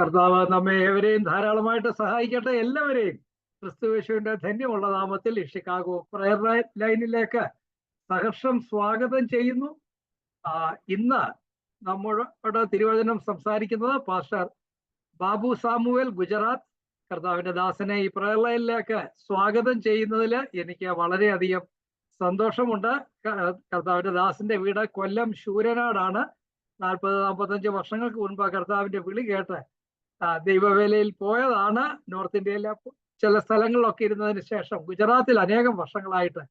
കർത്താവ് നമ്മെ ഏവരെയും ധാരാളമായിട്ട് സഹായിക്കട്ടെ എല്ലാവരെയും. ക്രിസ്തുവേശുവിന്റെ ധന്യമുള്ള നാമത്തിൽ ഷിക്കാഗോ പ്രയർ ലൈനിലേക്ക് സഹർഷം സ്വാഗതം ചെയ്യുന്നു. ഇന്ന് നമ്മുടെ തിരുവചനം സംസാരിക്കുന്നത് പാസ്റ്റർ ബാബു സാമുവേൽ ഗുജറാത്ത്. കർത്താവിന്റെ ദാസനെ ഈ പ്രയർ ലൈനിലേക്ക് സ്വാഗതം ചെയ്യുന്നതിൽ എനിക്ക് വളരെയധികം സന്തോഷമുണ്ട്. കർത്താവിന്റെ ദാസിന്റെ വീട് കൊല്ലം ശൂരനാടാണ്. നാൽപ്പത് നാൽപ്പത്തഞ്ച് വർഷങ്ങൾക്ക് മുൻപ് കർത്താവിന്റെ വിളി കേട്ട് ദൈവവേലയിൽ പോയതാണ് നോർത്ത് ഇന്ത്യയിലെ ചില സ്ഥലങ്ങളിലൊക്കെ ഇരുന്നതിന് ശേഷം ഗുജറാത്തിൽ അനേകം വർഷങ്ങളായിട്ട്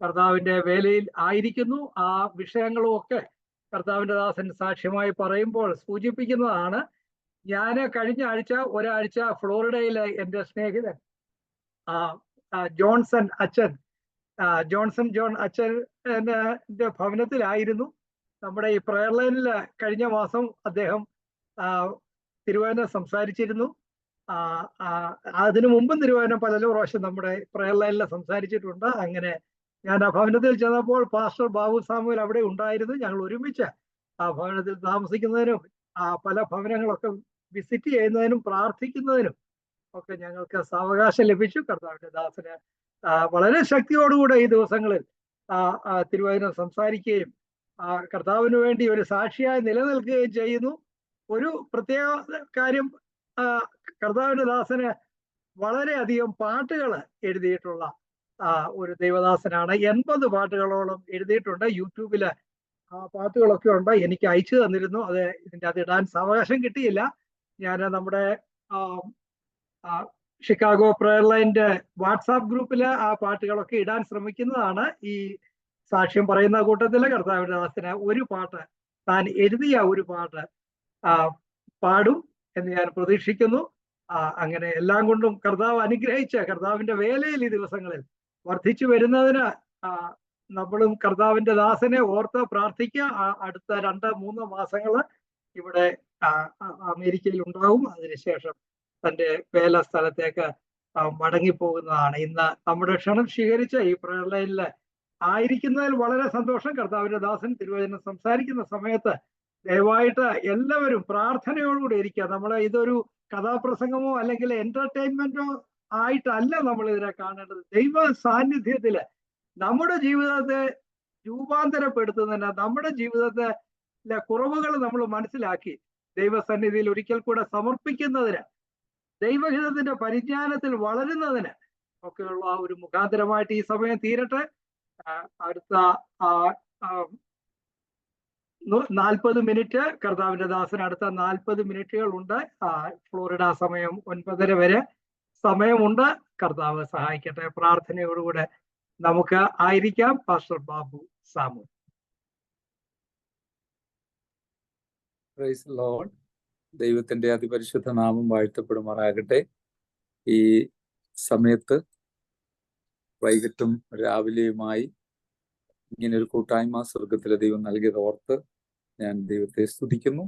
കർത്താവിന്റെ വേലയിൽ ആയിരിക്കുന്നു. ആ വിഷയങ്ങളും ഒക്കെ കർത്താവിന്റെ ദാസൻ സാക്ഷ്യമായി പറയുമ്പോൾ സൂചിപ്പിക്കുന്നതാണ് ഞാൻ കഴിഞ്ഞ ആഴ്ച ഒരാഴ്ച ഫ്ലോറിഡയിലെ എന്റെ സ്നേഹിതൻ ജോൺസൺ അച്ഛൻ ജോൺസൺ ജോൺ അച്ഛന്റെ ഭവനത്തിലായിരുന്നു. നമ്മുടെ ഈ പ്രയർ ലൈനിൽ കഴിഞ്ഞ മാസം അദ്ദേഹം ആ, തിരുവചനം സംസാരിച്ചിരുന്നു അതിനു മുമ്പും തിരുവാന പലരും പ്രാവശ്യം നമ്മുടെ പ്രയർ ലൈനിൽ സംസാരിച്ചിട്ടുണ്ട്. അങ്ങനെ ഞാൻ ആ ഭവനത്തിൽ ചെന്നപ്പോൾ പാസ്റ്റർ ബാബു സാമുവൽ അവിടെ ഉണ്ടായിരുന്നു. ഞങ്ങൾ ഒരുമിച്ച് ആ ഭവനത്തിൽ താമസിക്കുന്നതിനും ആ പല ഭവനങ്ങളൊക്കെ വിസിറ്റ് ചെയ്യുന്നതിനും പ്രാർത്ഥിക്കുന്നതിനും ഒക്കെ ഞങ്ങൾക്ക് സാവകാശം ലഭിച്ചു. കർത്താവിന്റെ ദാസന് വളരെ ശക്തിയോടുകൂടെ ഈ ദിവസങ്ങളിൽ തിരുവചനം സംസാരിക്കുകയും കർത്താവിന് വേണ്ടി ഒരു സാക്ഷിയായി നിലനിൽക്കുകയും ചെയ്യുന്നു. ഒരു പ്രത്യേക കാര്യം കർത്താവിന്റെ ദാസന് വളരെയധികം പാട്ടുകൾ എഴുതിയിട്ടുള്ള ഒരു ദൈവദാസനാണ്. എൺപത് പാട്ടുകളോളം എഴുതിയിട്ടുണ്ട്. യൂട്യൂബിൽ ആ പാട്ടുകളൊക്കെ ഉണ്ട്. എനിക്ക് അയച്ചു തന്നിരുന്നു. അത് ഇതിന്റെ അത് ഇടാൻ സാവകാശം കിട്ടിയില്ല. ഞാൻ നമ്മുടെ ഷിക്കാഗോ പ്രയർലൈന്റെ വാട്സാപ്പ് ഗ്രൂപ്പിൽ ആ പാട്ടുകളൊക്കെ ഇടാൻ ശ്രമിക്കുന്നതാണ്. ഈ സാക്ഷ്യം പറയുന്ന കൂട്ടത്തിലെ കർത്താവിന്റെ ദാസന് ഒരു പാട്ട് താൻ എഴുതിയ ഒരു പാട്ട് പാടും എന്ന് ഞാൻ പ്രതീക്ഷിക്കുന്നു. അങ്ങനെ എല്ലാം കൊണ്ടും കർത്താവ് അനുഗ്രഹിച്ച കർത്താവിന്റെ വേലയിൽ ഈ ദിവസങ്ങളിൽ വർദ്ധിച്ചു വരുന്നതിന് നമ്മളും കർത്താവിന്റെ ദാസനെ ഓർത്ത് പ്രാർത്ഥിക്കുക. അടുത്ത രണ്ട് മൂന്ന് മാസങ്ങൾ ഇവിടെ അമേരിക്കയിൽ ഉണ്ടാവും. അതിനുശേഷം തന്റെ വേല സ്ഥലത്തേക്ക് മടങ്ങിപ്പോകുന്നതാണ്. ഇന്ന് നമ്മുടെ ക്ഷണം സ്വീകരിച്ച ഈ പ്രളയിൽ ആയിരിക്കുന്നതിൽ വളരെ സന്തോഷം. കർത്താവിന്റെ ദാസൻ തിരുവചനം സംസാരിക്കുന്ന സമയത്ത് ദയവായിട്ട് എല്ലാവരും പ്രാർത്ഥനയോടുകൂടി ഇരിക്കുക. നമ്മൾ ഇതൊരു കഥാപ്രസംഗമോ അല്ലെങ്കിൽ എന്റർടൈൻമെന്റോ ആയിട്ടല്ല നമ്മൾ ഇതിനെ കാണേണ്ടത്. ദൈവ സാന്നിധ്യത്തിൽ നമ്മുടെ ജീവിതത്തെ രൂപാന്തരപ്പെടുത്തുന്നതിന് നമ്മുടെ ജീവിതത്തെ കുറവുകൾ നമ്മൾ മനസ്സിലാക്കി ദൈവസന്നിധിയിൽ ഒരിക്കൽ കൂടെ സമർപ്പിക്കുന്നതിന് ദൈവഹിതത്തിന്റെ പരിജ്ഞാനത്തിൽ വളരുന്നതിന് ഒക്കെയുള്ള ഒരു മുഖാന്തരമായിട്ട് ഈ സമയം തീരട്ടെ. അടുത്ത നാൽപ്പത് മിനിറ്റ്. കർത്താവിന്റെ ദാസന് അടുത്ത നാൽപ്പത് മിനിറ്റുകൾ ഉണ്ട് ഫ്ലോറിഡ സമയം ഒൻപതര വരെ സമയമുണ്ട്. കർത്താവ് സഹായിക്കട്ടെ. പ്രാർത്ഥനയോടുകൂടെ നമുക്ക് ആയിരിക്കാം. Pastor Babu Samu praise lord ദൈവത്തിന്റെ അതിപരിശുദ്ധ നാമം വാഴ്ത്തപ്പെടുമാറാകട്ടെ. ഈ സമയത്ത് വൈകിട്ടും രാവിലെയുമായി ഇങ്ങനെ ഒരു കൂട്ടായ്മ സ്വർഗത്തിലെ ദൈവം നൽകിയത് ഓർത്ത് ഞാൻ ദൈവത്തെ സ്തുതിക്കുന്നു.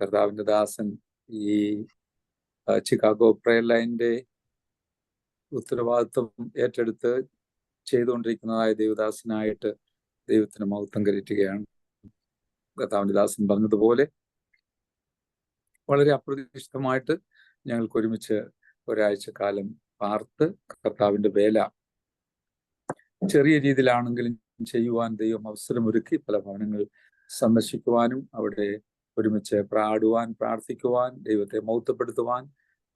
കർത്താവിന്റെ ദാസൻ ഈ ചിക്കാഗോ പ്രയർ ലൈന്റെ ഉത്തരവാദിത്വം ഏറ്റെടുത്ത് ചെയ്തുകൊണ്ടിരിക്കുന്നതായ ദൈവദാസനായിട്ട് ദൈവത്തിന് മഹത്വം കയറ്റുകയാണ് കർത്താവിന്റെ ദാസൻ പറഞ്ഞതുപോലെ വളരെ അപ്രതീക്ഷിതമായിട്ട് ഞങ്ങൾക്ക് ഒരുമിച്ച് ഒരാഴ്ച കാലം പാർത്ത് കർത്താവിന്റെ വേല ചെറിയ രീതിയിലാണെങ്കിലും ചെയ്യുവാൻ ദൈവം അവസരമൊരുക്കി പല ഭവനങ്ങൾ സന്ദർശിക്കുവാനും അവിടെ ഒരുമിച്ച് പ്രാടുവാൻ പ്രാർത്ഥിക്കുവാൻ ദൈവത്തെ മൗത്തപ്പെടുത്തുവാൻ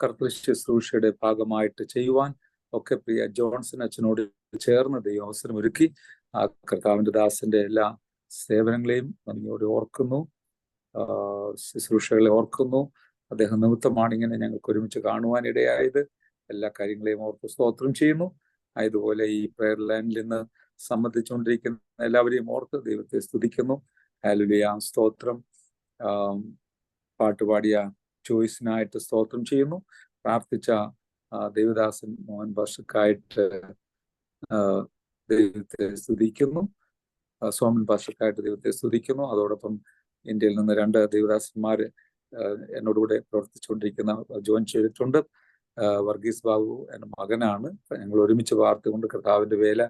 കർത്തൃ ശുശ്രൂഷയുടെ ഭാഗമായിട്ട് ചെയ്യുവാൻ ഒക്കെ പ്രിയ ജോൺസൺ അച്ഛനോട് ചേർന്ന് ദൈവം അവസരമൊരുക്കി. ആ കർത്താവിന്റെ ദാസന്റെ എല്ലാ സേവനങ്ങളെയും നന്ദിയോടെ ഓർക്കുന്നു. ശുശ്രൂഷകളെ ഓർക്കുന്നു. അദ്ദേഹം നിമിത്തമാണ് ഇങ്ങനെ ഞങ്ങൾക്ക് ഒരുമിച്ച് കാണുവാൻ ഇടയായത് എല്ലാ കാര്യങ്ങളെയും ഓർത്ത് സ്തോത്രം ചെയ്യുന്നു. അതുപോലെ ഈ പ്രയർ ലൈനിൽ നിന്ന് സംബന്ധിച്ചുകൊണ്ടിരിക്കുന്ന എല്ലാവരെയും ഓർത്ത് ദൈവത്തെ സ്തുതിക്കുന്നു. ഹാലുലിയ സ്തോത്രം പാട്ടുപാടിയ ചോയ്സിനായിട്ട് സ്തോത്രം ചെയ്യുന്നു. പ്രാർത്ഥിച്ച ദേവദാസൻ മോഹൻ ഭാഷക്കായിട്ട് ദൈവത്തെ സ്തുതിക്കുന്നു. സോമൻ ഭാഷക്കായിട്ട് ദൈവത്തെ സ്തുതിക്കുന്നു. അതോടൊപ്പം ഇന്ത്യയിൽ നിന്ന് രണ്ട് ദേവദാസന്മാർ എന്നോടുകൂടെ പ്രവർത്തിച്ചുകൊണ്ടിരിക്കുന്ന ജോയിൻ ചെയ്തിട്ടുണ്ട്. വർഗീസ് ബാബു എന്റെ മകനാണ്. ഞങ്ങൾ ഒരുമിച്ച് വാർത്തുകൊണ്ട് കർത്താവിന്റെ വേല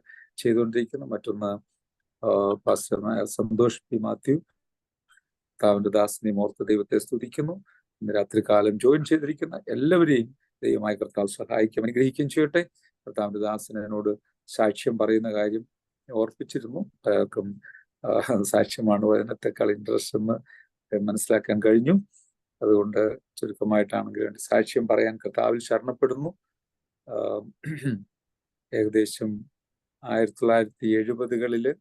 ചെയ്തുകൊണ്ടിരിക്കുന്നു. മറ്റൊന്ന് ആ, പാസ്റ്റർ സന്തോഷ് പി മാത്യു കർത്താവിന്റെ ദാസിനെ ഓർത്ത് ദൈവത്തെ സ്തുതിക്കുന്നു. ഇന്ന് രാത്രി കാലം ജോയിൻ ചെയ്തിരിക്കുന്ന എല്ലാവരെയും ദൈവമായി കർത്താവ് സഹായിക്കും അനുഗ്രഹിക്കുകയും ചെയ്യട്ടെ. കർത്താവിന്റെ ദാസിനോട് സാക്ഷ്യം പറയുന്ന കാര്യം ഓർപ്പിച്ചിരുന്നു. പലർക്കും സാക്ഷ്യമാണ് വചനത്തെക്കാൾ ഇൻട്രസ്റ്റ് എന്ന് മനസ്സിലാക്കാൻ കഴിഞ്ഞു. അതുകൊണ്ട് ചുരുക്കമായിട്ടാണെങ്കിൽ വേണ്ടി സാക്ഷ്യം പറയാൻ കർത്താവിൽ ശരണപ്പെടുന്നു. ഏകദേശം ആയിരത്തി തൊള്ളായിരത്തി എഴുപതുകളിൽ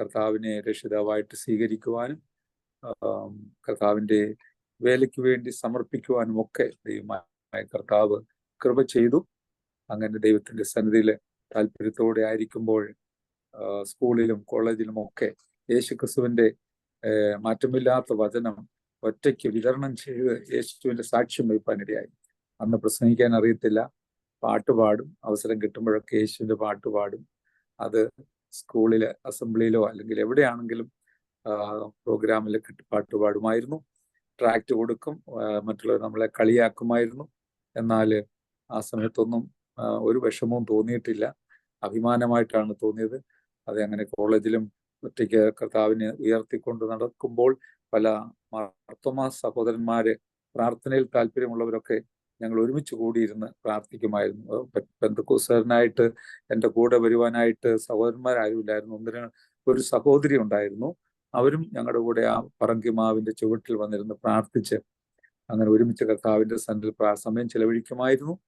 കർത്താവിനെ രക്ഷിതാവായിട്ട് സ്വീകരിക്കുവാനും കർത്താവിന്റെ വേലയ്ക്ക് വേണ്ടി സമർപ്പിക്കുവാനും ഒക്കെ ദൈവമായ കർത്താവ് കൃപ ചെയ്തു. അങ്ങനെ ദൈവത്തിന്റെ സന്നിധിയിൽ താല്പര്യത്തോടെ ആയിരിക്കുമ്പോൾ സ്കൂളിലും കോളേജിലും ഒക്കെ യേശു ക്രിസ്തുവിന്റെ മാറ്റമില്ലാത്ത വചനം ഒറ്റയ്ക്ക് വിതരണം ചെയ്ത് യേശുവിന്റെ സാക്ഷ്യം വയ്പ്പാനിടയായി. അന്ന് പ്രസംഗിക്കാൻ അറിയത്തില്ല. പാട്ട് പാടും. അവസരം കിട്ടുമ്പോഴൊക്കെ യേശുവിന്റെ പാട്ട് പാടും. അത് സ്കൂളിലെ അസംബ്ലിയിലോ അല്ലെങ്കിൽ എവിടെയാണെങ്കിലും പ്രോഗ്രാമിൽ പാട്ട് പാടുമായിരുന്നു ട്രാക്ട് കൊടുക്കും മറ്റുള്ളവർ നമ്മളെ കളിയാക്കുമായിരുന്നു. എന്നാൽ ആ സമയത്തൊന്നും ഒരു വിഷമവും തോന്നിയിട്ടില്ല. അഭിമാനമായിട്ടാണ് തോന്നിയത്. അത് അങ്ങനെ കോളേജിലും ഒറ്റയ്ക്ക് കർത്താവിനെ ഉയർത്തിക്കൊണ്ട് നടക്കുമ്പോൾ പല മാർത്തോമാ സഹോദരന്മാര് പ്രാർത്ഥനയിൽ താല്പര്യമുള്ളവരൊക്കെ ഞങ്ങൾ ഒരുമിച്ച് കൂടിയിരുന്ന് പ്രാർത്ഥിക്കുമായിരുന്നു. പെന്തക്കോസുകാരനായിട്ട് എന്റെ കൂടെ വരുവാനായിട്ട് സഹോദരന്മാരാരുമില്ലായിരുന്നു. ഒന്നിന് ഒരു സഹോദരി ഉണ്ടായിരുന്നു. അവരും ഞങ്ങളുടെ കൂടെ ആ പറങ്കിമാവിന്റെ ചുവട്ടിൽ വന്നിരുന്ന് പ്രാർത്ഥിച്ച് അങ്ങനെ ഒരുമിച്ച് കർത്താവിന്റെ പ്രാ- സമയം ചെലവഴിക്കുമായിരുന്നു.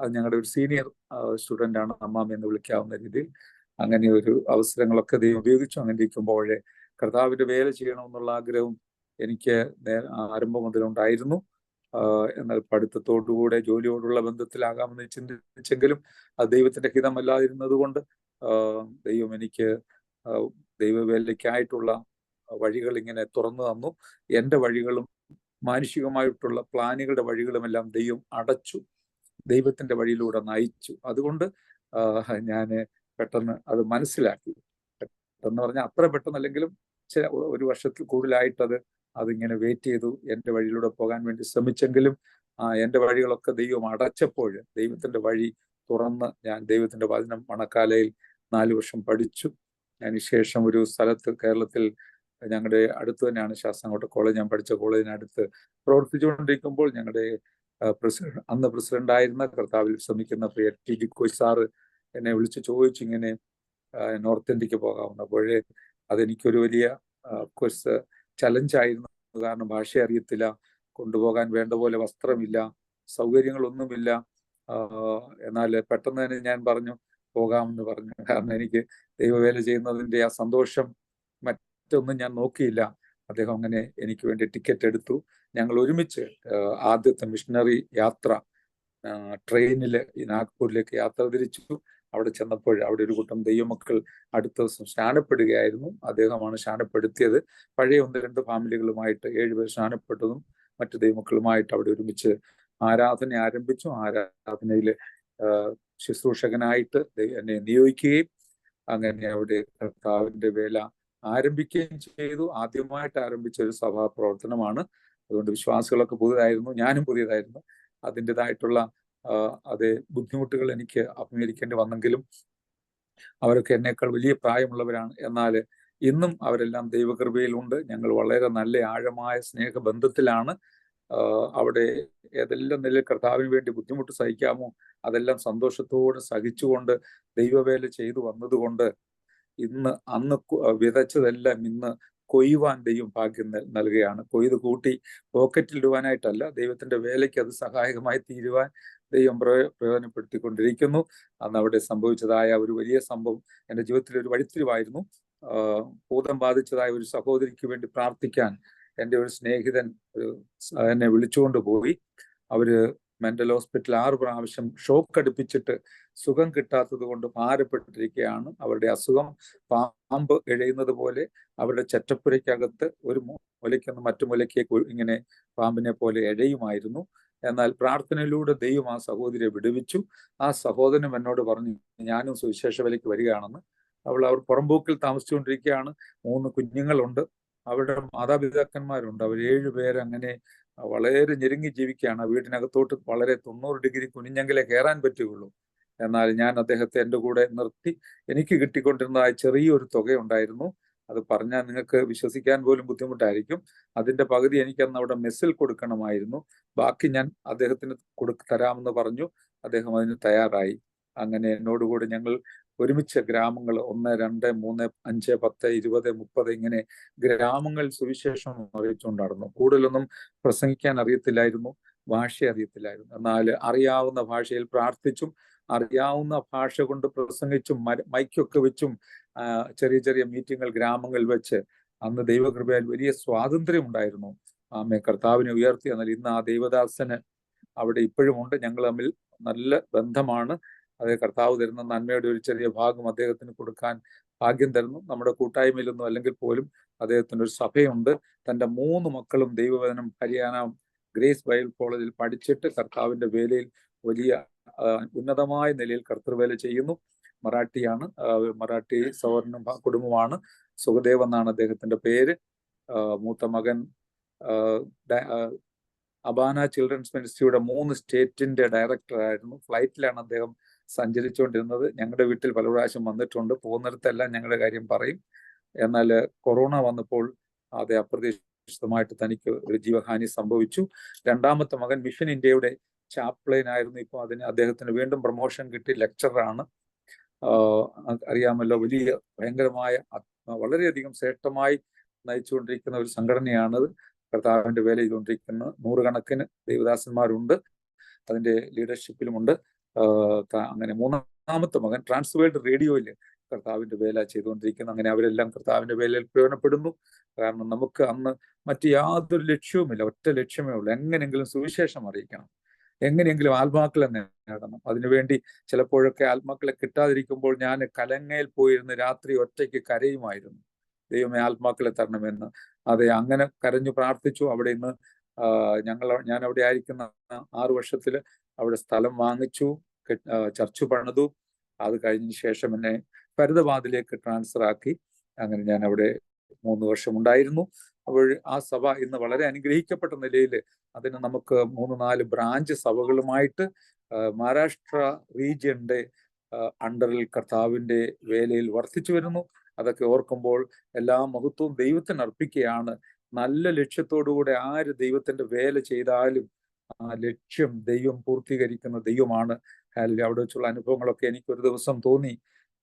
അത് ഞങ്ങളുടെ ഒരു സീനിയർ സ്റ്റുഡന്റ് ആണ് അമ്മാമ എന്ന് വിളിക്കാവുന്ന രീതിയിൽ അങ്ങനെ ഒരു അവസരങ്ങളൊക്കെ ദൈവം ഉപയോഗിച്ചു. അങ്ങനെ ഇരിക്കുമ്പോഴേ കർത്താവിന്റെ വേല ചെയ്യണമെന്നുള്ള ആഗ്രഹം എനിക്ക് ആരംഭം മുതലുണ്ടായിരുന്നു. എന്നാൽ പഠിത്തത്തോടുകൂടെ ജോലിയോടുള്ള ബന്ധത്തിലാകാമെന്ന് ചിന്തിച്ചെങ്കിലും അത് ദൈവത്തിന്റെ ഹിതമല്ലാതിരുന്നത് കൊണ്ട് ദൈവം എനിക്ക് ദൈവവേലയ്ക്കായിട്ടുള്ള വഴികൾ ഇങ്ങനെ തുറന്നു തന്നു. എന്റെ വഴികളും മാനുഷികമായിട്ടുള്ള പ്ലാനുകളുടെ വഴികളുമെല്ലാം ദൈവം അടച്ചു ദൈവത്തിന്റെ വഴിയിലൂടെ നയിച്ചു. അതുകൊണ്ട് ഞാൻ പെട്ടെന്ന് അത് മനസ്സിലാക്കി. പെട്ടെന്ന് പറഞ്ഞാൽ അത്ര പെട്ടെന്നല്ലെങ്കിലും ചില ഒരു വർഷത്തിൽ കൂടുതലായിട്ടത് അതിങ്ങനെ വെയിറ്റ് ചെയ്തു. എന്റെ വഴിയിലൂടെ പോകാൻ വേണ്ടി ശ്രമിച്ചെങ്കിലും എന്റെ വഴികളൊക്കെ ദൈവം അടച്ചപ്പോൾ ദൈവത്തിന്റെ വഴി തുറന്ന് ഞാൻ ദൈവത്തിന്റെ വചനം മണക്കാലയിൽ നാല് വർഷം പഠിച്ചു. അതിനുശേഷം ഒരു സ്ഥലത്ത് കേരളത്തിൽ ഞങ്ങളുടെ അടുത്ത് തന്നെയാണ് ശാസ്താംകോട്ട കോളേജ്. ഞാൻ പഠിച്ച കോളേജിനടുത്ത് പ്രവർത്തിച്ചുകൊണ്ടിരിക്കുമ്പോൾ ഞങ്ങളുടെ പ്രസിഡന്റ് അന്ന് പ്രസിഡന്റ് ആയിരുന്ന കർത്താവിൽ ശ്രമിക്കുന്ന പ്രിയ ടി. ജി കോയ് സാറ് എന്നെ വിളിച്ച് ചോദിച്ചു ഇങ്ങനെ നോർത്ത് ഇന്ത്യയ്ക്ക് പോകാവുന്ന അപ്പോഴേ അതെനിക്കൊരു വലിയ കോഴ്സ് ചലഞ്ചായിരുന്നു കാരണം ഭാഷ അറിയത്തില്ല കൊണ്ടുപോകാൻ വേണ്ട പോലെ വസ്ത്രമില്ല സൗകര്യങ്ങളൊന്നുമില്ല. എന്നാൽ പെട്ടെന്ന് തന്നെ ഞാൻ പറഞ്ഞു പോകാമെന്ന് പറഞ്ഞു. കാരണം എനിക്ക് ദൈവവേല ചെയ്യുന്നതിന്റെ ആ സന്തോഷം മറ്റൊന്നും ഞാൻ നോക്കിയില്ല. അദ്ദേഹം അങ്ങനെ എനിക്ക് വേണ്ടി ടിക്കറ്റ് എടുത്തു. ഞങ്ങൾ ഒരുമിച്ച് ആദ്യത്തെ മിഷണറി യാത്ര ട്രെയിനിൽ ഈ നാഗ്പൂരിലേക്ക് യാത്ര തിരിച്ചു. അവിടെ ചെന്നപ്പോൾ അവിടെ ഒരു കൂട്ടം ദൈവമക്കൾ അടുത്ത ദിവസം സ്നാനപ്പെടുകയായിരുന്നു അദ്ദേഹമാണ് സ്നാനപ്പെടുത്തിയത് പഴയ ഒന്ന് രണ്ട് ഫാമിലികളുമായിട്ട് ഏഴുപേർ സ്നാനപ്പെട്ടതും മറ്റു ദൈവമക്കളുമായിട്ട് അവിടെ ഒരുമിച്ച് ആരാധന ആരംഭിച്ചു. ആരാധനയിൽ ശുശ്രൂഷകനായിട്ട് എന്നെ നിയോഗിക്കുകയും അങ്ങനെ അവിടെ കർത്താവിന്റെ വേല ആരംഭിക്കുകയും ചെയ്തു. ആദ്യമായിട്ട് ആരംഭിച്ച ഒരു സഭാ പ്രവർത്തനമാണ് അതുകൊണ്ട് വിശ്വാസികളൊക്കെ പുതിയതായിരുന്നു. ഞാനും പുതിയതായിരുന്നു. അതിന്റെതായിട്ടുള്ള അതേ ബുദ്ധിമുട്ടുകൾ എനിക്ക് അഭിമുഖീകരിക്കേണ്ടി വന്നെങ്കിലും അവരൊക്കെ എന്നേക്കാൾ വലിയ പ്രായമുള്ളവരാണ്. എന്നാൽ ഇന്നും അവരെല്ലാം ദൈവകൃപയിലുണ്ട്. ഞങ്ങൾ വളരെ നല്ല ആഴമായ സ്നേഹബന്ധത്തിലാണ്. അവിടെ ഏതെല്ലാം നിലയിൽ കർത്താവിന് വേണ്ടി ബുദ്ധിമുട്ട് സഹിക്കാമോ അതെല്ലാം സന്തോഷത്തോടെ സഹിച്ചുകൊണ്ട് ദൈവവേല ചെയ്തു വന്നതുകൊണ്ട് ഇന്ന് അന്ന് വിതച്ചതെല്ലാം ഇന്ന് കൊയ്യുവാൻ ദൈവം ഭാഗ്യം നൽകുകയാണ്. കൊയ്ത് കൂട്ടി പോക്കറ്റിൽ ഇടുവാനായിട്ടല്ല ദൈവത്തിന്റെ വേലയ്ക്ക് അത് സഹായകമായി തീരുവാൻ ദൈവം പ്രയോ പ്രയോജനപ്പെടുത്തിക്കൊണ്ടിരിക്കുന്നു. അന്ന് അവിടെ സംഭവിച്ചതായ ഒരു വലിയ സംഭവം എന്റെ ജീവിതത്തിൽ ഒരു വഴിത്തിരിവായിരുന്നു. ഭൂതം ബാധിച്ചതായ ഒരു സഹോദരിക്ക് വേണ്ടി പ്രാർത്ഥിക്കാൻ എന്റെ ഒരു സ്നേഹിതൻ ഒരു എന്നെ വിളിച്ചുകൊണ്ട് പോയി. അവർ മെന്റൽ ഹോസ്പിറ്റൽ ആറ് പ്രാവശ്യം ഷോക്ക് അടുപ്പിച്ചിട്ട് സുഖം കിട്ടാത്തത് കൊണ്ട് ഭാരപ്പെട്ടിരിക്കുകയാണ്. അവരുടെ അസുഖം പാമ്പ് എഴയുന്നത് പോലെ അവരുടെ ചെറ്റപ്പുരയ്ക്കകത്ത് ഒരു മു- മുലയ്ക്കൊന്ന് മറ്റു മുലയ്ക്ക് ഇങ്ങനെ പാമ്പിനെ പോലെ എഴയുമായിരുന്നു. എന്നാൽ പ്രാർത്ഥനയിലൂടെ ദൈവം ആ സഹോദരിയെ വിടുവിച്ചു. ആ സഹോദരനും എന്നോട് പറഞ്ഞു ഞാനും സുവിശേഷ വിലയ്ക്ക് വരികയാണെന്ന്. അവൾ അവർ പുറമ്പോക്കിൽ താമസിച്ചുകൊണ്ടിരിക്കുകയാണ്. മൂന്ന് കുഞ്ഞുങ്ങളുണ്ട്. അവരുടെ മാതാപിതാക്കന്മാരുണ്ട്. അവർ ഏഴുപേര് അങ്ങനെ വളരെ ഞെരുങ്ങി ജീവിക്കുകയാണ്. വീടിനകത്തോട്ട് വളരെ തൊണ്ണൂറ് ഡിഗ്രി കുനിഞ്ഞെങ്കിലേ കയറാൻ പറ്റുകയുള്ളൂ. എന്നാൽ ഞാൻ അദ്ദേഹത്തെ എന്റെ കൂടെ നിർത്തി. എനിക്ക് കിട്ടിക്കൊണ്ടിരുന്ന ആ ചെറിയൊരു തുക ഉണ്ടായിരുന്നു അത് പറഞ്ഞാൽ നിങ്ങൾക്ക് വിശ്വസിക്കാൻ പോലും ബുദ്ധിമുട്ടായിരിക്കും. അതിന്റെ പകുതി എനിക്ക് അന്ന് അവിടെ മെസ്സിൽ കൊടുക്കണമായിരുന്നു. ബാക്കി ഞാൻ അദ്ദേഹത്തിന് കൊടു തരാമെന്ന് പറഞ്ഞു. അദ്ദേഹം അതിന് തയ്യാറായി. അങ്ങനെ എന്നോടുകൂടി ഞങ്ങൾ ഒരുമിച്ച് ഗ്രാമങ്ങൾ ഒന്ന് രണ്ട് മൂന്ന് അഞ്ച് പത്ത് ഇരുപത് മുപ്പത് ഇങ്ങനെ ഗ്രാമങ്ങൾ സുവിശേഷം അറിയിച്ചുകൊണ്ട് നടന്നു കൂടുതലൊന്നും പ്രസംഗിക്കാൻ അറിയത്തില്ലായിരുന്നു. ഭാഷ അറിയത്തില്ലായിരുന്നു. എന്നാൽ അറിയാവുന്ന ഭാഷയിൽ പ്രാർത്ഥിച്ചും അറിയാവുന്ന ഭാഷ കൊണ്ട് പ്രസംഗിച്ചും മൈക്കൊക്കെ വെച്ചും ചെറിയ ചെറിയ മീറ്റിങ്ങുകൾ ഗ്രാമങ്ങളിൽ വെച്ച് അന്ന് ദൈവകൃപയാൽ വലിയ സ്വാതന്ത്ര്യം ഉണ്ടായിരുന്നു ആമേ കർത്താവിനെ ഉയർത്തി എന്നാൽ ഇന്ന് ആ ദൈവദാസന് അവിടെ ഇപ്പോഴും ഉണ്ട്. ഞങ്ങൾ തമ്മിൽ നല്ല ബന്ധമാണ്. അതേ കർത്താവ് തരുന്ന നന്മയുടെ ഒരു ചെറിയ ഭാഗം അദ്ദേഹത്തിന് കൊടുക്കാൻ ഭാഗ്യം തരുന്നു. നമ്മുടെ കൂട്ടായ്മയിലൊന്നും അല്ലെങ്കിൽ പോലും അദ്ദേഹത്തിന് ഒരു സഭയുണ്ട്. തന്റെ മൂന്ന് മക്കളും ദൈവവചനം ഹരിയാന ഗ്രേസ് ബൈബിൾ കോളേജിൽ പഠിച്ചിട്ട് കർത്താവിന്റെ വേലയിൽ വലിയ ഉന്നതമായ നിലയിൽ കർത്തൃവേല ചെയ്യുന്നു. മറാഠിയാണ്. മറാഠി സവർണ കുടുംബമാണ് സുഖദേവ് എന്നാണ് അദ്ദേഹത്തിന്റെ പേര്. മൂത്ത മകൻ അബാന ചിൽഡ്രൻസ് മിനിസ്ട്രിയുടെ മൂന്ന് സ്റ്റേറ്റിന്റെ ഡയറക്ടറായിരുന്നു ഫ്ലൈറ്റിലാണ് അദ്ദേഹം സഞ്ചരിച്ചുകൊണ്ടിരുന്നത്. ഞങ്ങളുടെ വീട്ടിൽ പല പ്രാവശ്യം വന്നിട്ടുണ്ട്. പോകുന്നിടത്തെല്ലാം ഞങ്ങളുടെ കാര്യം പറയും. എന്നാൽ കൊറോണ വന്നപ്പോൾ അത് അപ്രതീക്ഷിതമായിട്ട് തനിക്ക് ഒരു ജീവഹാനി സംഭവിച്ചു. രണ്ടാമത്തെ മകൻ മിഷൻ ഇന്ത്യയുടെ ചാപ്ലൈൻ ആയിരുന്നു ഇപ്പോൾ അതിന് അദ്ദേഹത്തിന് വീണ്ടും പ്രൊമോഷൻ കിട്ടി. ലെക്ചറാണ്. അറിയാമല്ലോ വലിയ ഭയങ്കരമായ വളരെയധികം ശ്രേഷ്ഠമായി നയിച്ചുകൊണ്ടിരിക്കുന്ന ഒരു സംഘടനയാണത് കർത്താവിന്റെ വേല ചെയ്തുകൊണ്ടിരിക്കുന്ന നൂറുകണക്കിന് ദേവദാസന്മാരുണ്ട്. അതിന്റെ ലീഡർഷിപ്പിലുമുണ്ട്. അങ്ങനെ മൂന്നാമത്തെ മകൻ ട്രാൻസ് വേൾഡ് റേഡിയോയിൽ കർത്താവിന്റെ വേല ചെയ്തുകൊണ്ടിരിക്കുന്നു. അങ്ങനെ അവരെല്ലാം കർത്താവിന്റെ വേലയിൽ പ്രയോജനപ്പെടുന്നു. കാരണം നമുക്ക് അന്ന് മറ്റു യാതൊരു ലക്ഷ്യവുമില്ല. ഒറ്റ ലക്ഷ്യമേ ഉള്ളൂ. എങ്ങനെങ്കിലും സുവിശേഷം അറിയിക്കണം. എങ്ങനെയെങ്കിലും ആത്മാക്കളെ നേടണം. അതിനുവേണ്ടി ചിലപ്പോഴൊക്കെ ആത്മാക്കളെ കിട്ടാതിരിക്കുമ്പോൾ ഞാൻ കലങ്ങയിൽ പോയിരുന്ന് രാത്രി ഒറ്റയ്ക്ക് കരയുമായിരുന്നു. ദൈവമേ ആത്മാക്കളെ തരണമെന്ന്. അതെ അങ്ങനെ കരഞ്ഞു പ്രാർത്ഥിച്ചു. അവിടെ ഇന്ന് ഞങ്ങൾ ഞാൻ അവിടെ ആയിരിക്കുന്ന ആറു വർഷത്തിൽ അവിടെ സ്ഥലം വാങ്ങിച്ചു ചർച്ച് പണിതു. അത് കഴിഞ്ഞ ശേഷം എന്നെ ഫരിദാബാദിലേക്ക് ട്രാൻസ്ഫർ ആക്കി അങ്ങനെ ഞാൻ അവിടെ മൂന്ന് വർഷം ഉണ്ടായിരുന്നു അപ്പോൾ ആ സഭ ഇന്ന് വളരെ അനുഗ്രഹിക്കപ്പെട്ട നിലയിൽ അതിന് നമുക്ക് മൂന്ന് നാല് ബ്രാഞ്ച് സഭകളുമായിട്ട് മഹാരാഷ്ട്ര റീജിയന്റെ അണ്ടറിൽ കർത്താവിന്റെ വേലയിൽ വർദ്ധിച്ചു വരുന്നു. അതൊക്കെ ഓർക്കുമ്പോൾ എല്ലാ മഹത്വവും ദൈവത്തിന് അർപ്പിക്കുകയാണ്. നല്ല ലക്ഷ്യത്തോടുകൂടെ ആര് ദൈവത്തിന്റെ വേല ചെയ്താലും ആ ലക്ഷ്യം ദൈവം പൂർത്തീകരിക്കുന്ന ദൈവമാണ്. അവിടെ വെച്ചുള്ള അനുഭവങ്ങളൊക്കെ എനിക്ക് ഒരു ദിവസം തോന്നി.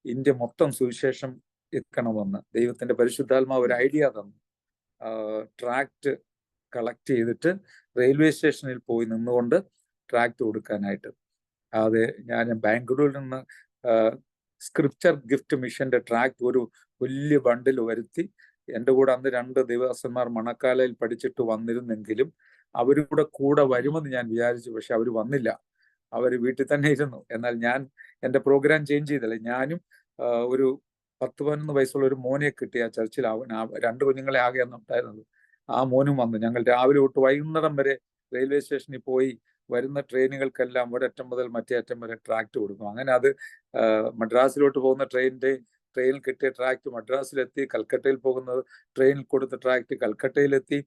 ഇന്ത്യ മൊത്തം സുവിശേഷം എത്തണമെന്ന്. ദൈവത്തിന്റെ പരിശുദ്ധാത്മാവ് ഒരു ഐഡിയ തന്നു. ട്രാക്ട് കളക്ട് ചെയ്തിട്ട് റെയിൽവേ സ്റ്റേഷനിൽ പോയി നിന്നുകൊണ്ട് ട്രാക്ട് കൊടുക്കാനായിട്ട്. അത് ഞാൻ ബാംഗ്ലൂരിൽ നിന്ന് സ്ക്രിപ്ചർ ഗിഫ്റ്റ് മിഷന്റെ ട്രാക്ട് ഒരു വലിയ ബണ്ടിൽ വരുത്തി. എന്റെ കൂടെ അന്ന് രണ്ട് ദേവദാസന്മാർ മണക്കാലയിൽ പഠിച്ചിട്ട് വന്നിരുന്നെങ്കിലും അവരും കൂടെ കൂടെ വരുമെന്ന് ഞാൻ വിചാരിച്ചു പക്ഷെ അവർ വന്നില്ല. അവർ വീട്ടിൽ തന്നെ ഇരുന്നു. എന്നാൽ ഞാൻ എന്റെ പ്രോഗ്രാം ചേഞ്ച് ചെയ്തല്ലേ? ഞാനും ഒരു പത്ത് പതിനൊന്ന് വയസ്സുള്ള ഒരു മോനെ കിട്ടി ആ ചർച്ചിൽ അവൻ രണ്ട് കുഞ്ഞുങ്ങളെ ആകെ ഉണ്ടായിരുന്നത്. ആ മോനും വന്നു. ഞങ്ങൾ രാവിലെ തൊട്ട് വൈകുന്നേരം വരെ റെയിൽവേ സ്റ്റേഷനിൽ പോയി വരുന്ന ട്രെയിനുകൾക്കെല്ലാം ഒരറ്റം മുതൽ മറ്റേ അറ്റം വരെ ട്രാക്ട് കൊടുക്കും. അങ്ങനെ അത് മദ്രാസിലോട്ട് പോകുന്ന ട്രെയിനിന്റെ ട്രെയിനിൽ കിട്ടിയ ട്രാക്ട് മദ്രാസിലെത്തി കൽക്കട്ടയിൽ പോകുന്നത് ട്രെയിനിൽ കൊടുത്ത ട്രാക്ട് കൽക്കട്ടയിലെത്തി.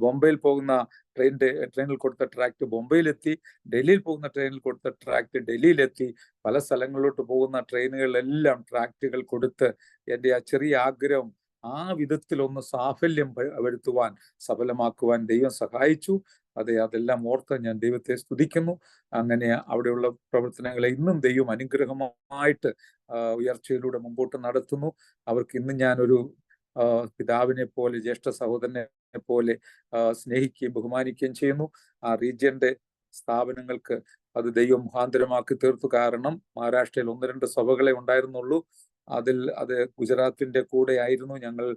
ബോംബെയിൽ പോകുന്ന ട്രെയിനിന്റെ ട്രെയിനിൽ കൊടുത്ത ട്രാക്ട് ബോംബെയിലെത്തി ഡൽഹിയിൽ പോകുന്ന ട്രെയിനിൽ കൊടുത്ത ട്രാക്ട് ഡൽഹിയിലെത്തി പല സ്ഥലങ്ങളിലോട്ട് പോകുന്ന ട്രെയിനുകളിലെല്ലാം ട്രാക്റ്റുകൾ കൊടുത്ത് എന്റെ ആ ചെറിയ ആഗ്രഹം ആ വിധത്തിലൊന്ന് സാഫല്യം വരുത്തുവാൻ സഫലമാക്കുവാൻ ദൈവം സഹായിച്ചു. അതെ അതെല്ലാം ഓർത്ത് ഞാൻ ദൈവത്തെ സ്തുതിക്കുന്നു. അങ്ങനെ അവിടെയുള്ള പ്രവർത്തനങ്ങളെ ഇന്നും ദൈവം അനുഗ്രഹമായിട്ട് ഉയർച്ചയിലൂടെ മുമ്പോട്ട് നടത്തുന്നു. അവർക്ക് ഇന്ന് ഞാനൊരു പിതാവിനെ പോലെ ജ്യേഷ്ഠ സഹോദരനെ പോലെ സ്നേഹിക്കുകയും ബഹുമാനിക്കുകയും ചെയ്യുന്നു. ആ റീജിയന്റെ സ്ഥാപനങ്ങൾക്ക് അത് ദൈവം മുഖാന്തരമാക്കി തീർത്തു. കാരണം മഹാരാഷ്ട്രയിൽ ഒന്ന് രണ്ട് സഭകളെ ഉണ്ടായിരുന്നുള്ളൂ. അതിൽ അത് ഗുജറാത്തിന്റെ കൂടെ ആയിരുന്നു. ഞങ്ങൾ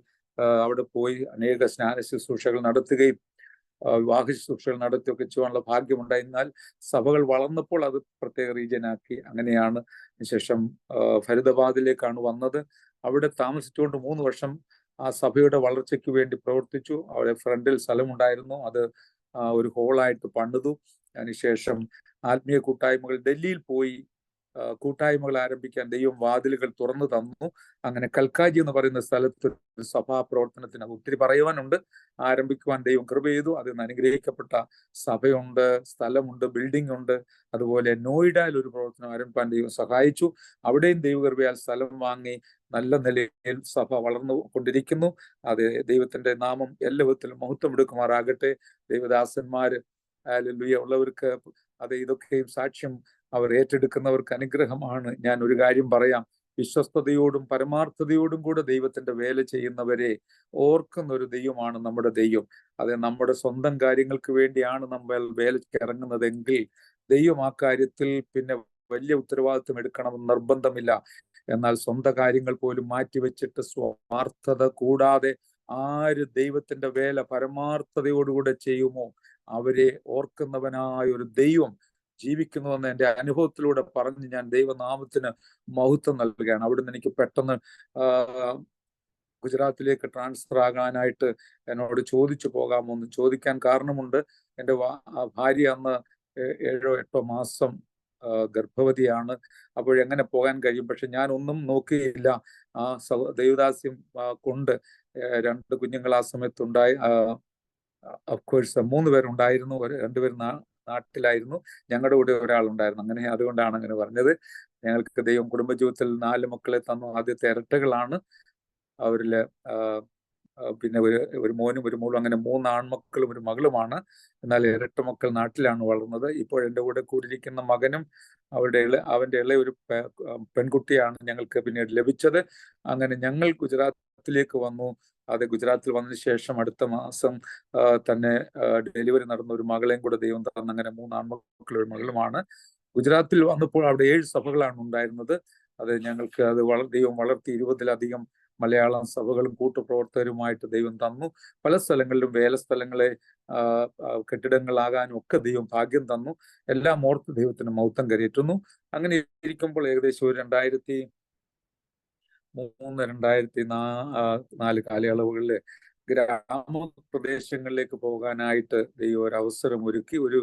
അവിടെ പോയി അനേക സ്നാന ശുശ്രൂഷകൾ നടത്തുകയും വിവാഹ ശുശ്രൂഷകൾ നടത്തുകയൊക്കെ ചെയ്യാനുള്ള ഭാഗ്യമുണ്ടായിരുന്നാൽ സഭകൾ വളർന്നപ്പോൾ അത് പ്രത്യേക റീജിയനാക്കി. അങ്ങനെയാണ് ശേഷം ഫരീദാബാദിലേക്കാണ് വന്നത്. അവിടെ താമസിച്ചുകൊണ്ട് മൂന്ന് വർഷം ആ സഭയുടെ വളർച്ചയ്ക്ക് വേണ്ടി പ്രവർത്തിച്ചു. അവിടെ ഫ്രണ്ടിൽ സ്ഥലമുണ്ടായിരുന്നു. അത് ഒരു ഹോളായിട്ട് പണിതു. അതിനുശേഷം ആത്മീയ കൂട്ടായ്മകൾ ഡൽഹിയിൽ പോയി കൂട്ടായ്മകൾ ആരംഭിക്കാൻ ദൈവം വാതിലുകൾ തുറന്നു തന്നു. അങ്ങനെ കൽക്കാജി എന്ന് പറയുന്ന സ്ഥലത്ത് സഭാ പ്രവർത്തനത്തിന് ഒത്തിരി പറയുവാനുണ്ട്. ആരംഭിക്കുവാൻ ദൈവം കൃപ ചെയ്തു. അതിൽ നിന്ന് അനുഗ്രഹിക്കപ്പെട്ട സഭയുണ്ട് സ്ഥലമുണ്ട് ബിൽഡിംഗ് ഉണ്ട് അതുപോലെ നോയിഡയിൽ ഒരു പ്രവർത്തനം ആരംഭിക്കാൻ ദൈവം സഹായിച്ചു. അവിടെയും ദൈവകൃപയാൽ സ്ഥലം വാങ്ങി നല്ല നിലയിൽ സഭ വളർന്നു കൊണ്ടിരിക്കുന്നു. അത് ദൈവത്തിന്റെ നാമം എല്ലാ വിധത്തിലും മഹത്വം എടുക്കുമാറാകട്ടെ. ദൈവദാസന്മാര് ലുയ ഉള്ളവർക്ക് അത് ഇതൊക്കെയും സാക്ഷ്യം അവർ ഏറ്റെടുക്കുന്നവർക്ക് അനുഗ്രഹമാണ്. ഞാൻ ഒരു കാര്യം പറയാം. വിശ്വസ്തയോടും പരമാർത്ഥതയോടും കൂടെ ദൈവത്തിന്റെ വേല ചെയ്യുന്നവരെ ഓർക്കുന്ന ഒരു ദൈവമാണ് നമ്മുടെ ദൈവം. അത് നമ്മുടെ സ്വന്തം കാര്യങ്ങൾക്ക് വേണ്ടിയാണ് നമ്മൾ വേലയ്ക്ക് ഇറങ്ങുന്നതെങ്കിൽ ദൈവം ആ കാര്യത്തിൽ പിന്നെ വലിയ ഉത്തരവാദിത്വം എടുക്കണമെന്ന് നിർബന്ധമില്ല. എന്നാൽ സ്വന്തം കാര്യങ്ങൾ പോലും മാറ്റിവെച്ചിട്ട് സ്വാർത്ഥത കൂടാതെ ആര് ദൈവത്തിന്റെ വേല പരമാർത്ഥതയോടുകൂടെ ചെയ്യുമോ അവരെ ഓർക്കുന്നവനായ ഒരു ദൈവം ജീവിക്കുന്നുവെന്ന് എന്റെ അനുഭവത്തിലൂടെ പറഞ്ഞ് ഞാൻ ദൈവനാമത്തിന് മഹത്വം നൽകുകയാണ്. അവിടുന്ന് എനിക്ക് പെട്ടെന്ന് ഗുജറാത്തിലേക്ക് ട്രാൻസ്ഫർ ആകാനായിട്ട് എന്നോട് ചോദിച്ചു പോകാമോ എന്ന് ചോദിക്കാൻ കാരണമുണ്ട്. എന്റെ ഭാര്യ അന്ന് ഏഴോ എട്ടോ മാസം ഗർഭവതിയാണ്. അപ്പോഴെങ്ങനെ പോകാൻ കഴിയും? പക്ഷെ ഞാൻ ഒന്നും നോക്കിയില്ല. ആ ദൈവദാസ്യം കൊണ്ട് രണ്ട് കുഞ്ഞുങ്ങൾ ആ സമയത്തുണ്ടായി അഫ്കോഴ്സ് മൂന്ന് പേരുണ്ടായിരുന്നു. രണ്ടുപേരും നാട്ടിലായിരുന്നു. ഞങ്ങളുടെ കൂടെ ഒരാളുണ്ടായിരുന്നു. അങ്ങനെ അതുകൊണ്ടാണ് അങ്ങനെ പറഞ്ഞത്. ഞങ്ങൾക്ക് ദൈവം കുടുംബജീവിതത്തിൽ നാല് മക്കളെ തന്നു. ആദ്യത്തെ ഇരട്ടകളാണ് ആ, പിന്നെ ഒരു ഒരു മോനും ഒരു മോളും അങ്ങനെ മൂന്ന് ആൺമക്കളും ഒരു മകളുമാണ്. എന്നാൽ ഇരട്ട മക്കൾ നാട്ടിലാണ് വളർന്നത്. ഇപ്പോൾ എന്റെ കൂടെ കൂടിയിരിക്കുന്ന മകനും അവരുടെ ഇള അവന്റെ ഇളയ ഒരു പെൺകുട്ടിയാണ് ഞങ്ങൾക്ക് പിന്നീട് ലഭിച്ചത്. അങ്ങനെ ഞങ്ങൾ ഗുജറാത്തിലേക്ക് വന്നു. അത് ഗുജറാത്തിൽ വന്നതിന് ശേഷം അടുത്ത മാസം തന്നെ ഡെലിവറി നടന്ന ഒരു മകളെയും കൂടെ ദൈവം തന്ന അങ്ങനെ മൂന്ന് ആൺമക്കളും ഒരു മകളുമാണ്. ഗുജറാത്തിൽ വന്നപ്പോൾ അവിടെ ഏഴ് സഭകളാണ് ഉണ്ടായിരുന്നത്. അത് ഞങ്ങൾക്ക് അത് വള ദൈവം വളർത്തി ഇരുപതിലധികം മലയാളം സഭകളും കൂട്ടുപ്രവർത്തകരുമായിട്ട് ദൈവം തന്നു. പല സ്ഥലങ്ങളിലും വേല സ്ഥലങ്ങളെ കെട്ടിടങ്ങളാകാനും ഒക്കെ ദൈവം ഭാഗ്യം തന്നു. എല്ലാം ഓർത്ത് ദൈവത്തിന് മൗത്തം കരയേറ്റുന്നു. അങ്ങനെ ഇരിക്കുമ്പോൾ ഏകദേശം ഒരു രണ്ടായിരത്തി മൂന്ന് രണ്ടായിരത്തി നാ നാല് കാലയളവുകളിൽ ഗ്രാമപ്രദേശങ്ങളിലേക്ക് പോകാനായിട്ട് ദൈവം ഒരു അവസരം ഒരുക്കി. ഒരു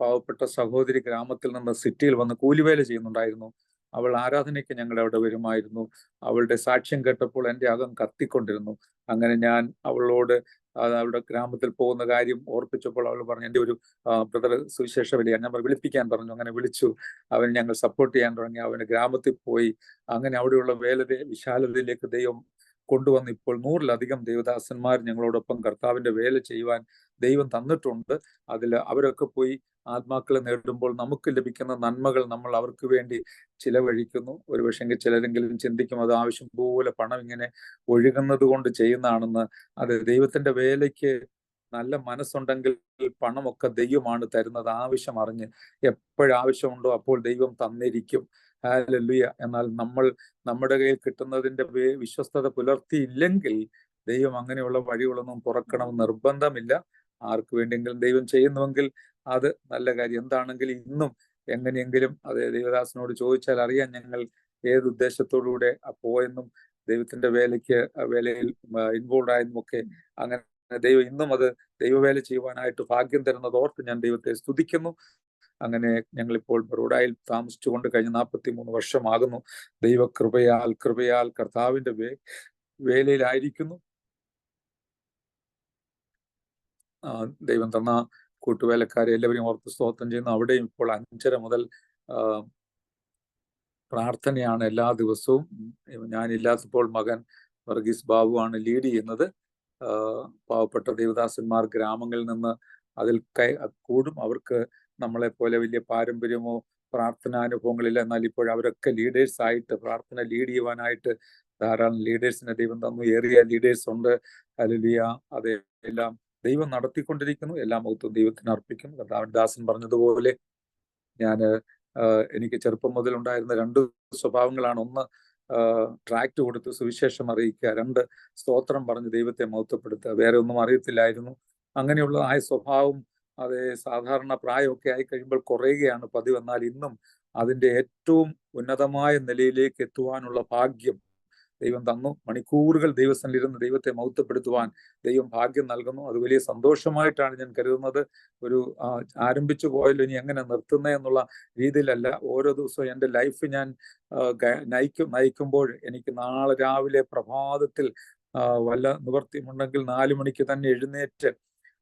പാവപ്പെട്ട സഹോദരി ഗ്രാമത്തിൽ നിന്ന് സിറ്റിയിൽ വന്ന് കൂലിവേല ചെയ്യുന്നുണ്ടായിരുന്നു. അവൾ ആരാധനയ്ക്ക് ഞങ്ങളുടെ അവിടെ വരുമായിരുന്നു. അവളുടെ സാക്ഷ്യം കേട്ടപ്പോൾ എന്റെ അകം കത്തിക്കൊണ്ടിരുന്നു. അങ്ങനെ ഞാൻ അവളോട് അവളുടെ ഗ്രാമത്തിൽ പോകുന്ന കാര്യം ഓർപ്പിച്ചപ്പോൾ അവൾ പറഞ്ഞു എന്റെ ഒരു ബ്രദർ സുവിശേഷ വിലയാണ് ഞാൻ വിളിപ്പിക്കാൻ പറഞ്ഞു. അങ്ങനെ വിളിച്ചു. അവൻ ഞങ്ങൾ സപ്പോർട്ട് ചെയ്യാൻ തുടങ്ങി. അവന് ഗ്രാമത്തിൽ പോയി. അങ്ങനെ അവിടെയുള്ള വേലത വിശാലതയിലേക്ക് ദൈവം കൊണ്ടുവന്ന് ഇപ്പോൾ നൂറിലധികം ദേവദാസന്മാർ ഞങ്ങളോടൊപ്പം കർത്താവിന്റെ വേല ചെയ്യുവാൻ ദൈവം തന്നിട്ടുണ്ട്. അതിൽ അവരൊക്കെ പോയി ആത്മാക്കളെ നേടുമ്പോൾ നമുക്ക് ലഭിക്കുന്ന നന്മകൾ നമ്മൾ അവർക്ക് വേണ്ടി ചിലവഴിക്കുന്നു. ഒരു പക്ഷെങ്കിൽ ചിലരെങ്കിലും ചിന്തിക്കും അത് ആവശ്യം പോലെ പണം ഇങ്ങനെ ഒഴുകുന്നത് കൊണ്ട് ചെയ്യുന്നതാണെന്ന്. അത് ദൈവത്തിന്റെ വേലയ്ക്ക് നല്ല മനസ്സുണ്ടെങ്കിൽ പണമൊക്കെ ദൈവമാണ് തരുന്നത്. ആവശ്യം അറിഞ്ഞ് എപ്പോഴാവശ്യമുണ്ടോ അപ്പോൾ ദൈവം തന്നിരിക്കും. ഹാലലുയ എന്നാൽ നമ്മൾ നമ്മുടെ കയ്യിൽ കിട്ടുന്നതിന്റെ വിശ്വസ്തത പുലർത്തിയില്ലെങ്കിൽ ദൈവം അങ്ങനെയുള്ള വഴികളൊന്നും തുറക്കണം നിർബന്ധമില്ല. ആർക്ക് വേണ്ടിയെങ്കിലും ദൈവം ചെയ്യുന്നുവെങ്കിൽ അത് നല്ല കാര്യം. എന്താണെങ്കിലും ഇന്നും എങ്ങനെയെങ്കിലും അത് ദൈവദാസനോട് ചോദിച്ചാൽ അറിയാൻ ഞങ്ങൾ ഏത് ഉദ്ദേശത്തോടുകൂടെ പോയെന്നും ദൈവത്തിന്റെ വേലയ്ക്ക് വേലയിൽ ഇൻവോൾവ് ആയെന്നും ഒക്കെ അങ്ങനെ ദൈവം ഇന്നും അത് ദൈവവേല ചെയ്യുവാനായിട്ട് ഭാഗ്യം തരുന്നത് ഓർത്ത് ഞാൻ ദൈവത്തെ സ്തുതിക്കുന്നു. അങ്ങനെ ഞങ്ങളിപ്പോൾ ബറോഡായിൽ താമസിച്ചുകൊണ്ട് കഴിഞ്ഞ നാൽപ്പത്തി മൂന്ന് വർഷമാകുന്നു. ദൈവകൃപയാൽ കൃപയാൽ കർത്താവിന്റെ വേ വേലയിലായിരിക്കുന്നു. ദൈവം തന്ന കൂട്ടുവേലക്കാരെ എല്ലാവരെയും ഓർത്ത് സ്തോത്രം ചെയ്യുന്നു. അവിടെയും ഇപ്പോൾ അഞ്ചര മുതൽ പ്രാർത്ഥനയാണ് എല്ലാ ദിവസവും. ഞാനില്ലാത്തപ്പോൾ മകൻ വർഗീസ് ബാബുവാണ് ലീഡ് ചെയ്യുന്നത്. പാവപ്പെട്ട ദേവദാസന്മാർ ഗ്രാമങ്ങളിൽ നിന്ന് അതിൽ കൈ കൂടും. അവർക്ക് നമ്മളെ പോലെ വലിയ പാരമ്പര്യമോ പ്രാർത്ഥനാനുഭവങ്ങളില്ല. എന്നാൽ ഇപ്പോൾ അവരൊക്കെ ലീഡേഴ്സ് ആയിട്ട് പ്രാർത്ഥന ലീഡ് ചെയ്യുവാനായിട്ട് ധാരാളം ലീഡേഴ്സിനെ ദൈവം തന്നു. ഏറിയ ലീഡേഴ്സ് ഉണ്ട്. അലലിയ അതെല്ലാം ദൈവം നടത്തിക്കൊണ്ടിരിക്കുന്നു. എല്ലാ മുഖത്തും ദൈവത്തിന് അർപ്പിക്കും കർത്താവൻ ദാസൻ പറഞ്ഞതുപോലെ ഞാൻ എനിക്ക് ചെറുപ്പം മുതൽ ഉണ്ടായിരുന്ന രണ്ട് സ്വഭാവങ്ങളാണ്. ഒന്ന് ട്രാക്ട് കൊടുത്ത് സുവിശേഷം അറിയിക്കുക. രണ്ട് സ്തോത്രം പറഞ്ഞ് ദൈവത്തെ മൗത്വപ്പെടുത്തുക വേറെ ഒന്നും അറിയത്തില്ലായിരുന്നു. അങ്ങനെയുള്ള ആ സ്വഭാവം അത് സാധാരണ പ്രായമൊക്കെ ആയി കഴിയുമ്പോൾ കുറയുകയാണ് പതിവ്. എന്നാൽ ഇന്നും അതിന്റെ ഏറ്റവും ഉന്നതമായ നിലയിലേക്ക് എത്തുവാനുള്ള ഭാഗ്യം ദൈവം തന്നു. മണിക്കൂറുകൾ ദൈവസ്ഥനിലിരുന്ന് ദൈവത്തെ മൗത്തപ്പെടുത്തുവാൻ ദൈവം ഭാഗ്യം നൽകുന്നു. അത് വലിയ സന്തോഷമായിട്ടാണ് ഞാൻ കരുതുന്നത്. ഒരു ആരംഭിച്ചു പോയാലും ഇനി എങ്ങനെ നിർത്തുന്നത് എന്നുള്ള രീതിയിലല്ല. ഓരോ ദിവസവും എന്റെ ലൈഫ് ഞാൻ നയിക്കും നയിക്കുമ്പോൾ എനിക്ക് നാളെ രാവിലെ പ്രഭാതത്തിൽ വല്ല നിവർത്തിയുമുണ്ടെങ്കിൽ നാലു മണിക്ക് തന്നെ എഴുന്നേറ്റ്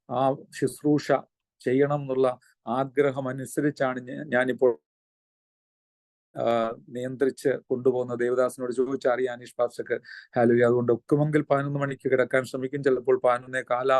ആ ശുശ്രൂഷ ചെയ്യണം എന്നുള്ള ആഗ്രഹം അനുസരിച്ചാണ് ഞാനിപ്പോൾ നിയന്ത്രിച്ച് കൊണ്ടുപോകുന്ന ദേവദാസിനോട് ചോദിച്ചറിയാൻ അനീഷ് പാസ്റ്റക്ക് ഹാലുവി അതുകൊണ്ട് ഒക്കുമെങ്കിൽ പതിനൊന്ന് മണിക്ക് കിടക്കാൻ ശ്രമിക്കും. ചിലപ്പോൾ പതിനൊന്നേ കാലാ